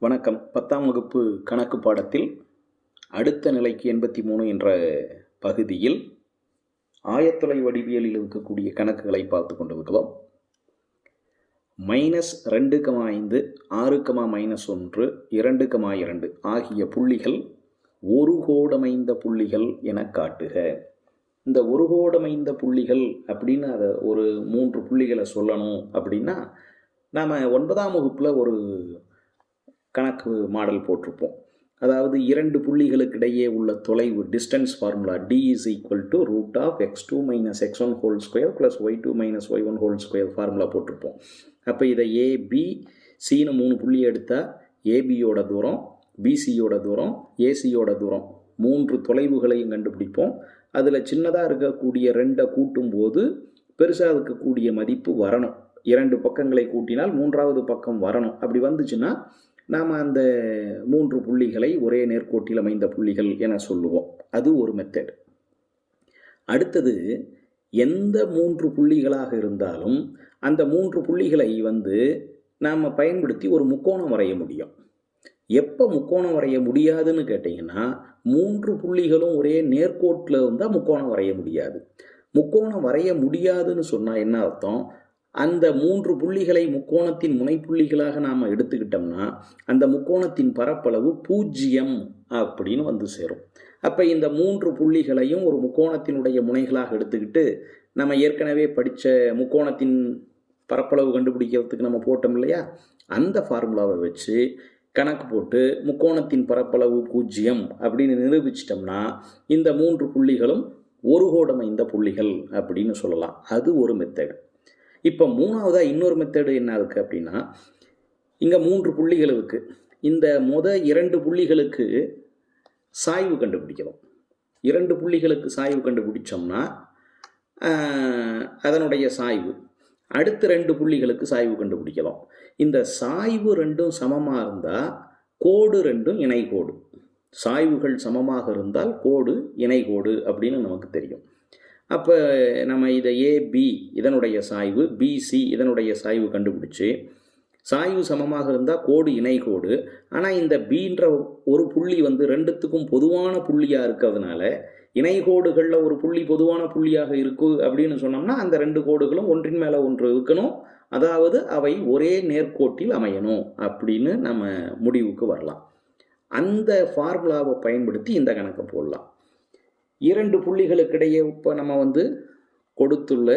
வணக்கம். பத்தாம் வகுப்பு கணக்கு பாடத்தில் அடுத்த நிலைக்கு எண்பத்தி மூணு என்ற பகுதியில் ஆயத்தொலை வடிவியலில் இருக்கக்கூடிய கணக்குகளை பார்த்து கொண்டிருக்கிறோம். மைனஸ் ரெண்டு கமா ஐந்து ஆறு கமா மைனஸ் ஒன்று இரண்டு கமா இரண்டு ஆகிய புள்ளிகள் ஒரு கோடமைந்த புள்ளிகள் என காட்டுக. இந்த ஒரு கோடமைந்த புள்ளிகள் அப்படின்னு அதை ஒரு மூன்று புள்ளிகளை சொல்லணும் அப்படின்னா நாம் ஒன்பதாம் வகுப்பில் ஒரு கணக்கு மாடல் போட்டிருப்போம். அதாவது இரண்டு புள்ளிகளுக்கிடையே உள்ள தொலைவு distance formula d is equal to root of x two minus x one whole square plus y two minus y one whole square formula போட்டிருப்போம். அப்போ இதை ஏபி சின்னு மூணு புள்ளி எடுத்தால் ஏபியோட தூரம் பிசியோட தூரம் ஏசியோட தூரம் மூன்று தொலைவுகளையும் கண்டுபிடிப்போம். அதில் சின்னதாக இருக்கக்கூடிய ரெண்டை கூட்டும்போது பெருசாக இருக்கக்கூடிய மதிப்பு வரணும். இரண்டு பக்கங்களை கூட்டினால் மூன்றாவது பக்கம் வரணும். அப்படி வந்துச்சுன்னா நாம் அந்த மூன்று புள்ளிகளை ஒரே நேர்கோட்டில் அமைந்த புள்ளிகள் என சொல்லுவோம். அது ஒரு மெத்தட் அடுத்தது எந்த மூன்று புள்ளிகளாக இருந்தாலும் அந்த மூன்று புள்ளிகளை வந்து நாம் பயன்படுத்தி ஒரு முக்கோணம் வரைய முடியும். எப்போ முக்கோணம் வரைய முடியாதுன்னு கேட்டிங்கன்னா மூன்று புள்ளிகளும் ஒரே நேர்கோட்டில் இருந்தால் முக்கோணம் வரைய முடியாது. முக்கோணம் வரைய முடியாதுன்னு சொன்னால் என்ன அர்த்தம்? அந்த மூன்று புள்ளிகளை முக்கோணத்தின் முனைப்புள்ளிகளாக நாம் எடுத்துக்கிட்டோம்னா அந்த முக்கோணத்தின் பரப்பளவு பூஜ்ஜியம் அப்படின்னு வந்து சேரும். அப்போ இந்த மூன்று புள்ளிகளையும் ஒரு முக்கோணத்தினுடைய முனைகளாக எடுத்துக்கிட்டு நம்ம ஏற்கனவே படித்த முக்கோணத்தின் பரப்பளவு கண்டுபிடிக்கிறதுக்கு நம்ம போட்டோம் இல்லையா? அந்த ஃபார்முலாவை வச்சு கணக்கு போட்டு முக்கோணத்தின் பரப்பளவு பூஜ்ஜியம் அப்படின்னு நிரூபிச்சிட்டோம்னா இந்த மூன்று புள்ளிகளும் ஒரு கோடம் இந்த புள்ளிகள் அப்படின்னு சொல்லலாம். அது ஒரு மெத்தட் இப்போ மூணாவதாக இன்னொரு மெத்தடு என்ன இருக்குது அப்படின்னா இங்கே மூன்று புள்ளிகள் இருக்குது இந்த முத இரண்டு புள்ளிகளுக்கு சாய்வு கண்டுபிடிக்கிறோம். இரண்டு புள்ளிகளுக்கு சாய்வு கண்டுபிடிச்சோம்னா அதனுடைய சாய்வு. அடுத்த ரெண்டு புள்ளிகளுக்கு சாய்வு கண்டுபிடிக்கலாம் இந்த சாய்வு ரெண்டும் சமமாக இருந்தால் கோடு ரெண்டும் இணைகோடு. சாய்வுகள் சமமாக இருந்தால் கோடு இணைகோடு அப்படின்னு நமக்கு தெரியும். அப்போ நம்ம இதை ஏபி இதனுடைய சாய்வு பிசி இதனுடைய சாய்வு கண்டுபிடிச்சி சாய்வு சமமாக இருந்தால் கோடு இணைகோடு ஆனால் இந்த பீன்ற ஒரு புள்ளி வந்து ரெண்டுத்துக்கும் பொதுவான புள்ளியாக இருக்கிறதுனால இணை கோடுகளில் ஒரு புள்ளி பொதுவான புள்ளியாக இருக்கு அப்படின்னு சொன்னோம்னா அந்த ரெண்டு கோடுகளும் ஒன்றின் மேலே ஒன்று இருக்கணும். அதாவது அவை ஒரே நேர்கோட்டில் அமையணும் அப்படின்னு நம்ம முடிவுக்கு வரலாம். அந்த ஃபார்முலாவை பயன்படுத்தி இந்த கணக்கை போடலாம். இரண்டு புள்ளிகளுக்கிடையே இப்போ நம்ம வந்து கொடுத்துள்ள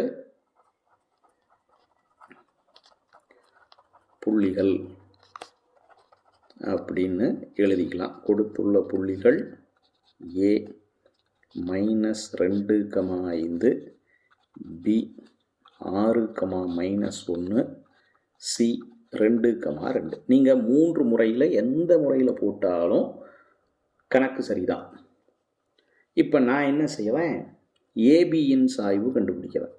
புள்ளிகள் அப்படின்னு எழுதிக்கலாம். கொடுத்துள்ள புள்ளிகள் ஏ மைனஸ் ரெண்டு கமா ஐந்து பி ஆறு கமா மைனஸ் ஒன்று சி ரெண்டு கமா ரெண்டு. நீங்கள் மூன்று முறையில் எந்த முறையில் போட்டாலும் கணக்கு சரிதான். இப்போ நான் என்ன செய்வேன்? ஏபியின் சாய்வு கண்டுபிடிக்கிறேன்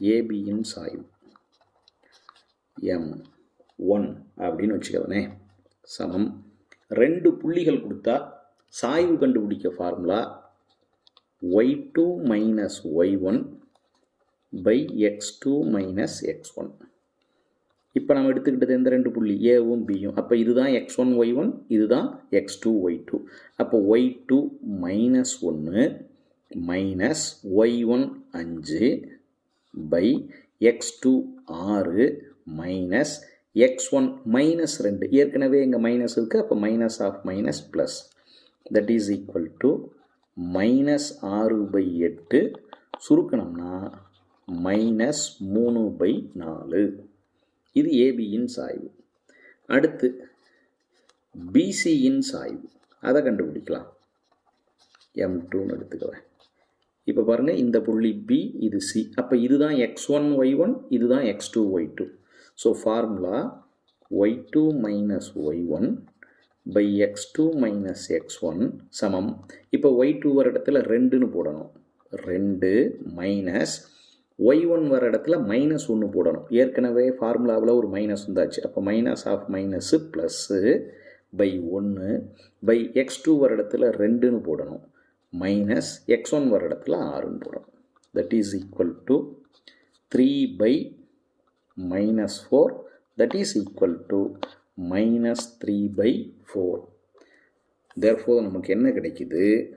ஏபியின் சாய்வு. எம் ஒன் அப்படின்னு வச்சுக்கிறேனே சமம். ரெண்டு புள்ளிகள் கொடுத்தா சாய்வு கண்டுபிடிக்க formula y two minus y one by x two minus x one இப்போ நம்ம எடுத்துக்கிட்டது எந்த ரெண்டு புள்ளி? ஏவும் பியும் அப்போ இதுதான் எக்ஸ் ஒன் ஒய் ஒன் இதுதான் எக்ஸ் டூ ஒய் டூ அப்போ ஒய் டூ மைனஸ் ஒன்று மைனஸ் ஒய் ஒன் அஞ்சு பை எக்ஸ் டூ ஆறு மைனஸ் எக்ஸ் ஒன் மைனஸ் ரெண்டு. ஏற்கனவே இங்கே மைனஸ் இருக்குது அப்போ minus of minus plus that is equal to minus ஆறு பை எட்டு. சுருக்கணும்னா மைனஸ் மூணு பை நாலு. இது ஏபியின் சாய்வு. அடுத்து பிசியின் சாய்வு. அதை கண்டுபிடிக்கலாம். எம் டூன்னு எடுத்துக்கிறேன். இப்போ பாருங்கள் இந்த புள்ளி பி இது சி அப்போ இதுதான் எக்ஸ் ஒன் ஒய் ஒன் இதுதான் x two y two so formula y two minus y one by x two minus x one சமம். இப்போ ஒய் டூ ஒரு இடத்துல ரெண்டுன்னு போடணும். ரெண்டு மைனஸ் ஒய் ஒன் வர இடத்துல மைனஸ் ஒன்று போடணும். ஏற்கனவே ஃபார்முலாவில் ஒரு மைனஸ் வந்தாச்சு. அப்போ minus of minus plus by ஒன்று பை எக்ஸ் டூ வர இடத்துல ரெண்டுன்னு போடணும். மைனஸ் எக்ஸ் ஒன் வர இடத்துல ஆறுன்னு போடணும். That is equal to three by minus four that is equal to minus 3 by 4 therefore நமக்கு என்ன கிடைக்குது?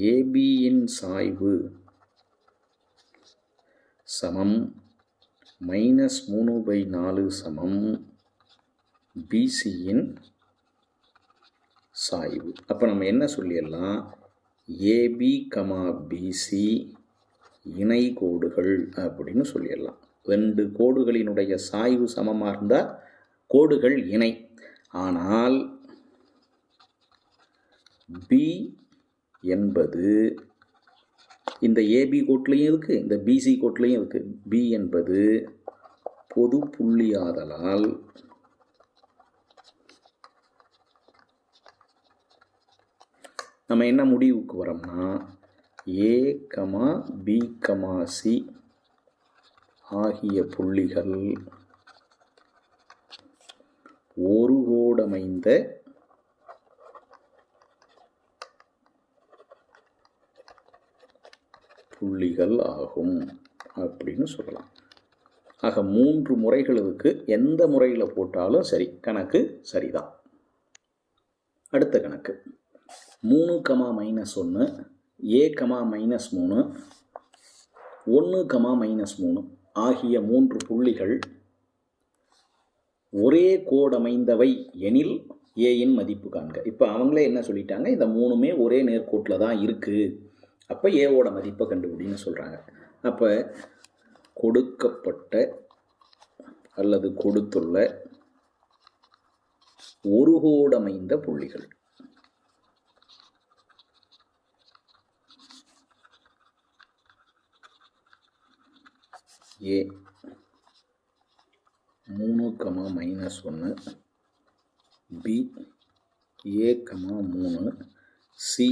ஏபியின் சாய்வு சமம். மைனஸ் மூணு பை நாலு சமம். பிசியின் சாய்வு. அப்போ நம்ம என்ன சொல்லிடலாம்? ஏபி கமா பிசி இணை கோடுகள் அப்படின்னு சொல்லிடலாம். ரெண்டு கோடுகளினுடைய சாய்வு சமமாக இருந்தால் கோடுகள் இணை. ஆனால் பி என்பது இந்த ஏபி கோட்லேயும் இருக்குது இந்த பிசி கோட்லேயும் இருக்குது பி என்பது பொது புள்ளியாதலால் நம்ம என்ன முடிவுக்கு வரோம்னா A comma B comma C ஆகிய புள்ளிகள் ஒரு கோடமைந்த புள்ளிகள் ஆகும் அப்படின்னு சொல்லலாம். ஆக மூன்று முறைகளுக்கு எந்த முறையில் போட்டாலும் சரி கணக்கு சரிதான். அடுத்த கணக்கு. மூணு கமா மைனஸ் ஒன்று ஏ கமா மைனஸ் மூணு ஒன்று கமா மைனஸ் மூணு ஆகிய மூன்று புள்ளிகள் ஒரே கோடமைந்தவை எனில் ஏயின் மதிப்பு காண்க. இப்போ அவங்களே என்ன சொல்லிட்டாங்க? இந்த மூணுமே ஒரே நேர்கோட்டில் தான் இருக்குது அப்போ ஏவோட மதிப்பை கண்டுபிடின்னு சொல்கிறாங்க அப்போ கொடுக்கப்பட்ட அல்லது கொடுத்துள்ள ஒரு கோடமைந்த புள்ளிகள். ஏ மூணு கமா மைனஸ் ஒன்று பி ஏ கமா மூணு சி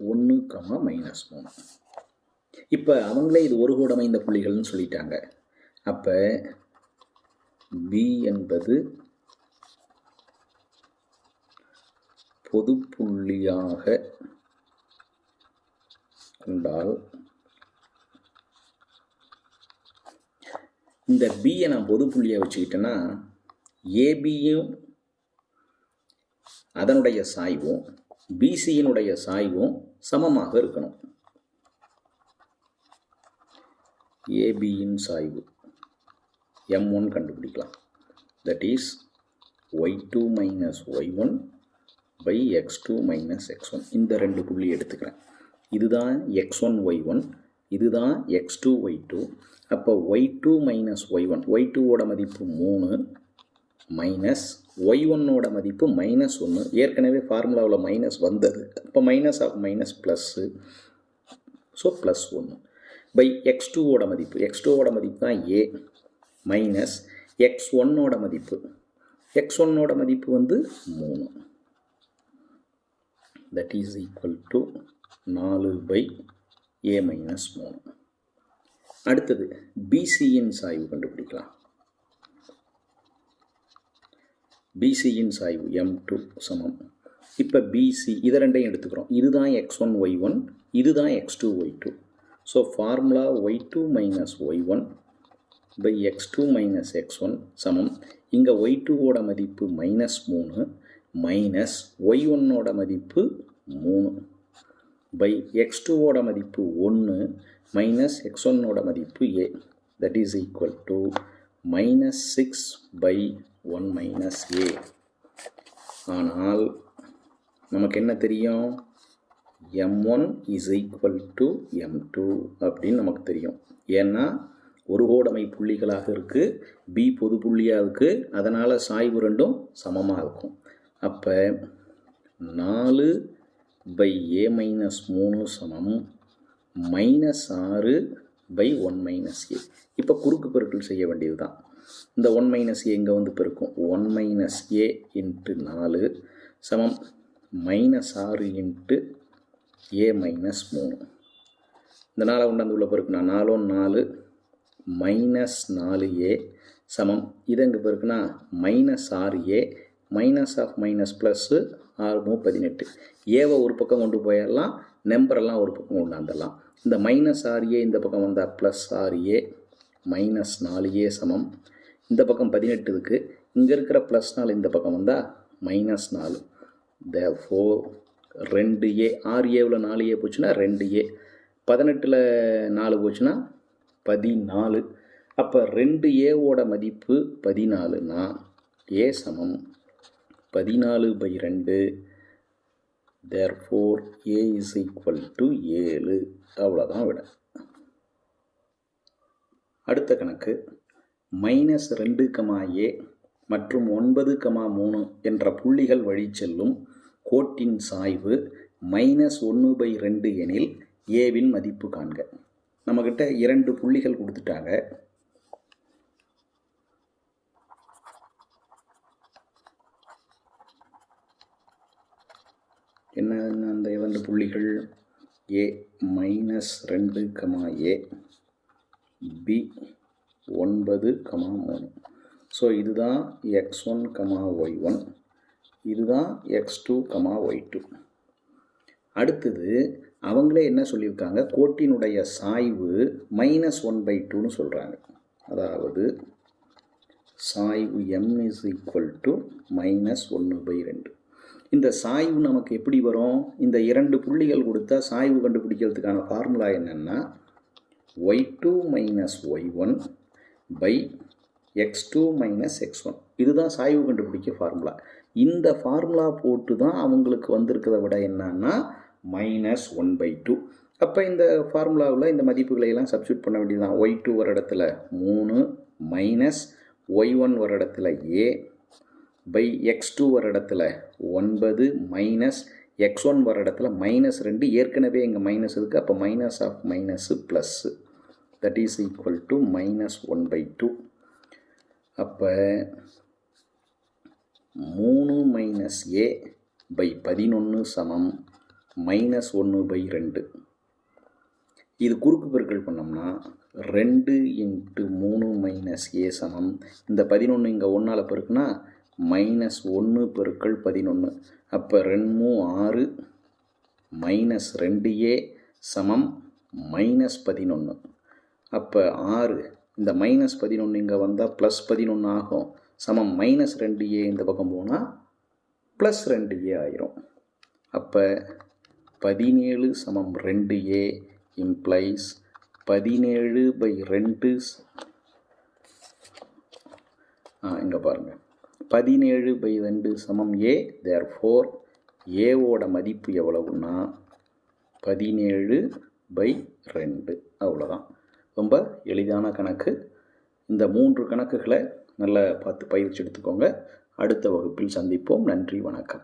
ஒன்று கமா மைனஸ் மூணு. இப்போ அவங்களே இது ஒரு கூடமைந்த புள்ளிகள்னு சொல்லிட்டாங்க. அப்போ பி என்பது பொது புள்ளியாக கொண்டால் இந்த பியை நான் பொது புள்ளியாக வச்சுக்கிட்டேன்னா ஏபியும் அதனுடைய சாய்வும் பிசியினுடைய சாய்வும் சமமாக இருக்கணும். ஏபியின் சாய்வு. எம் ஒன் கண்டுபிடிக்கலாம். That is y two minus y one by x two minus x one இந்த ரெண்டு புள்ளி எடுத்துக்கிறேன். இதுதான் எக்ஸ் ஒன் ஒய் ஒன் இதுதான் எக்ஸ் டூ ஒய் டூ அப்போ y two minus y one y டூவோட மதிப்பு மூணு மைனஸ் ஒய் ஒன்னோட மதிப்பு மைனஸ் ஒன்று ஏற்கனவே ஃபார்முலாவில் மைனஸ் வந்தது. இப்போ minus of minus plus so plus ஒன்று பை எக்ஸ் டூவோட மதிப்பு. எக்ஸ் டூவோட மதிப்பு தான் ஏ மைனஸ் எக்ஸ் ஒன்னோட மதிப்பு. எக்ஸ் ஒன்னோட மதிப்பு வந்து மூணு. தட் இஸ் ஈக்குவல் டு நாலு பை ஏ மைனஸ் மூணு. அடுத்தது பிசியின் சாய்வு கண்டுபிடிக்கலாம். பிசியின் சாய்வு எம் டூ சமம். இப்போ பிசி இதை ரெண்டையும் எடுத்துக்கிறோம். இதுதான் எக்ஸ் ஒன் ஒய் ஒன் இதுதான் x two y two so formula y two minus y one by x two minus x one சமம். இங்கே ஒய் டூவோட மதிப்பு மைனஸ் மூணு மைனஸ் ஒய் ஒன்னோட மதிப்பு மூணு. பை எக்ஸ் டூவோட மதிப்பு ஒன்று மைனஸ் எக்ஸ் ஒன்னோட மதிப்பு A that is equal to minus six by one minus A ஆனால் நமக்கு என்ன தெரியும்? M one is equal to m two அப்படின்னு நமக்கு தெரியும். ஏன்னா ஒரு கோடமை புள்ளிகளாக இருக்குது பி பொது புள்ளியாக இருக்குது அதனால் சாய்வு ரெண்டும் சமமாக இருக்கும். அப்போ நாலு பை ஏ மைனஸ் மூணு சமம் மைனஸ் ஆறு பை ஒன் மைனஸ் ஏ இப்போ குறுக்கு பெருக்கல் செய்ய வேண்டியது தான் இந்த ஒன் மைனஸ் ஏ இங்கே வந்து பெருக்கும். ஒன் மைனஸ் ஏ இன்ட்டு நாலு சமம் மைனஸ் ஆறு இன்ட்டு ஏ மைனஸ் மூணு. இந்த நாளை கொண்டாந்து உள்ள பெருக்குனா நாலும் நாலு மைனஸ் நாலு ஏ சமம். இது எங்கே பெருக்குனா மைனஸ் ஆறு A minus of minus plus ஆறு மூ பதினெட்டு ஏவை ஒரு பக்கம் கொண்டு போயிடலாம் நம்பரெல்லாம் ஒரு பக்கம் கொண்டாந்துடலாம் இந்த மைனஸ் ஆறு ஏ இந்த பக்கம் வந்தால் ப்ளஸ் ஆறு ஏ மைனஸ் நாலு ஏ சமம். இந்த பக்கம் பதினெட்டு இருக்குது இங்கே இருக்கிற ப்ளஸ் நாலு இந்த பக்கம் வந்தால் மைனஸ் நாலு. த ஃபோர் ரெண்டு ஏ ஆறு ஏவில் நாலு ஏ போச்சுன்னா ரெண்டு ஏ பதினெட்டில் நாலு போச்சுன்னா பதினாலு. அப்போ ரெண்டு ஏவோட மதிப்பு பதினாலுனா ஏ சமம். பதினாலு பை ரெண்டு. Therefore A is equal to ஏழு. அவ்வளோதான் விட. அடுத்த கணக்கு. மைனஸ் ரெண்டு கமா ஏ மற்றும் ஒன்பது கமா மூணு என்ற புள்ளிகள் வழி செல்லும் கோட்டின் சாய்வு மைனஸ் ஒன்று பை ரெண்டு எனில் ஏவின் மதிப்பு காண்க. நம்மக்கிட்ட இரண்டு புள்ளிகள் கொடுத்துட்டாங்க. என்ன அந்த இரண்டு புள்ளிகள்? ஏ மைனஸ் ரெண்டு கமா ஏ பி ஒன்பது கமா மூணு. ஸோ இதுதான் x one comma y one இதுதான் x two comma y two அடுத்தது அவங்களே என்ன சொல்லியிருக்காங்க? கோட்டினுடைய சாய்வு மைனஸ் ஒன் பை டூன்னு சொல்கிறாங்க அதாவது சாய்வு m is equal to minus ஒன்று பை ரெண்டு. இந்த சாய்வு நமக்கு எப்படி வரும்? இந்த இரண்டு புள்ளிகள் கொடுத்தா சாய்வு கண்டுபிடிக்கிறதுக்கான ஃபார்முலா என்னென்னா y two minus y one by x two minus x one இதுதான் சாய்வு கண்டுபிடிக்க ஃபார்முலா இந்த ஃபார்முலா போட்டு தான் அவங்களுக்கு வந்திருக்கிறத விட என்னன்னா மைனஸ் ஒன் பை டூ அப்போ இந்த ஃபார்முலாவில் இந்த மதிப்புகளை எல்லாம் சப்ஸ்டியூட் பண்ண வேண்டியதுதான். ஒய் டூ ஒரு இடத்துல மூணு மைனஸ் ஒய் ஒன் ஒரு இடத்துல ஏ பை எக்ஸ் டூ ஒரு இடத்துல ஒன்பது மைனஸ் எக்ஸ் ஒன் வர இடத்துல மைனஸ் ரெண்டு. ஏற்கனவே இங்கே மைனஸ் இருக்குது அப்போ minus of minus plus that is equal to minus one by two அப்போ மூணு மைனஸ் ஏ பை பதினொன்று சமம் மைனஸ் ஒன்று பை ரெண்டு. இது குறுக்கு பெருக்கல் பண்ணோம்னா ரெண்டு இன்ட்டு மூணு மைனஸ் ஏ சமம். இந்த பதினொன்று இங்கே ஒன்றால் பெருக்குனா மைனஸ் ஒன்று பெருக்கள் பதினொன்று அப்போ ரெண்டு ஆறு மைனஸ் ரெண்டு ஏ சமம் மைனஸ் பதினொன்று அப்போ ஆறு இந்த மைனஸ் பதினொன்று இங்கே வந்தால் ப்ளஸ் பதினொன்று ஆகும். சமம் மைனஸ் ரெண்டு ஏ இந்த பக்கம் போனால் ப்ளஸ் ரெண்டு ஏ ஆயிரும். அப்போ பதினேழு சமம் ரெண்டு ஏ இம்ப்ளைஸ் பதினேழு பை ரெண்டு ஆ இங்கே பாருங்கள் பதினேழு பை ரெண்டு சமம் ஏ தேர் ஃபோர் ஏவோட மதிப்பு எவ்வளவுன்னா பதினேழு பை ரெண்டு. அவ்வளோதான் ரொம்ப எளிதான கணக்கு. இந்த மூன்று கணக்குகளை நல்லா பார்த்து பயிற்சி எடுத்துக்கோங்க. அடுத்த வகுப்பில் சந்திப்போம். நன்றி வணக்கம்.